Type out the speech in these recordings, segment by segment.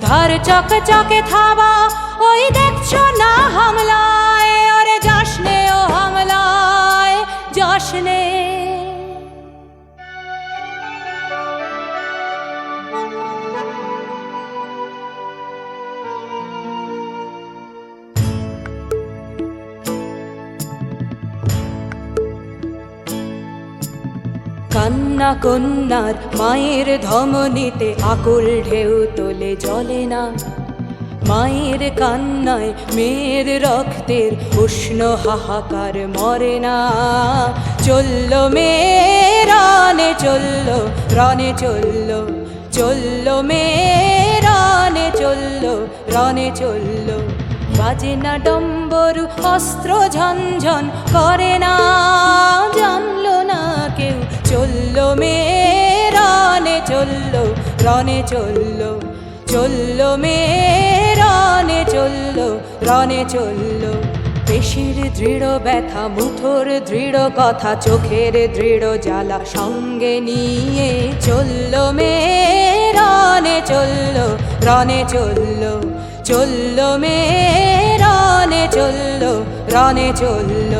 ধার চক চকে থাবা ওই দেখছ না হামলায় কান্না কন্যার মায়ের ধমনীতে আকুল ঢেউ তোলে, জলে না। মায়ের কান্নায় মেয়ের রক্তের উষ্ণ হাহাকার মরে না। চলল মেয়ে রানে চলল, রনে চলল। চলল মেয়ে রানে চলল, রনে চলল। বাজে না ডম্বরু, অস্ত্র ঝনঝন করে না। জানলো চলল মেয়ে রানে চলল, রনে চলল চলল মেয়ে রনে চলল রনে চলল। পেশির দৃঢ় ব্যথা, মুঠোর দৃঢ় কথা, চোখের দৃঢ় জ্বালা সঙ্গে নিয়ে চলল মেয়ে রনে চলল রনে চলল চলল মেয়ে রনে চলল, রনে চলল।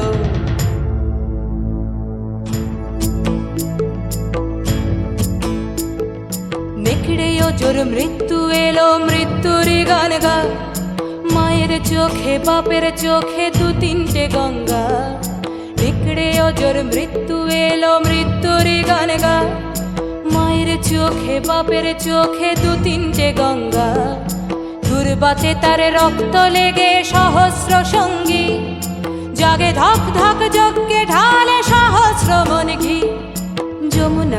নেকড়েও জোর মৃত্যু এলো মৃত্যুর গান গা মায়ের চোখে বাপের চোখে দু তিনটে গঙ্গা নেকড়েও জোর মৃত্যু এলো মৃত্যুর গান গা মায়ের চোখে বাপের চোখে দু তিনটে গঙ্গা দুর্বাতে তার রক্ত লেগে সহস্র সঙ্গী জাগে ধক ধক যজ্ঞে ঢালে সহস্র মন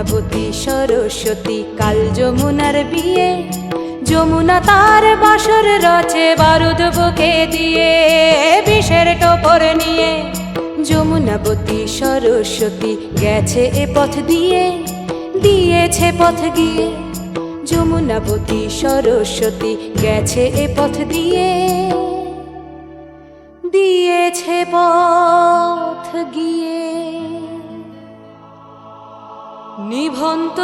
ঘি সরস্বতী, কাল যমুনার বিয়ে। যমুনা তার বাসর রচে বারুদ বুকে দিয়ে, বিষের টোপর নিয়ে। যমুনাবতী সরস্বতী গেছে এ পথ দিয়ে, দিয়েছে পথ গিয়ে। যমুনাবতী সরস্বতী গেছে এ পথ দিয়ে, দিয়েছে পথ গিয়ে। নিভন্ত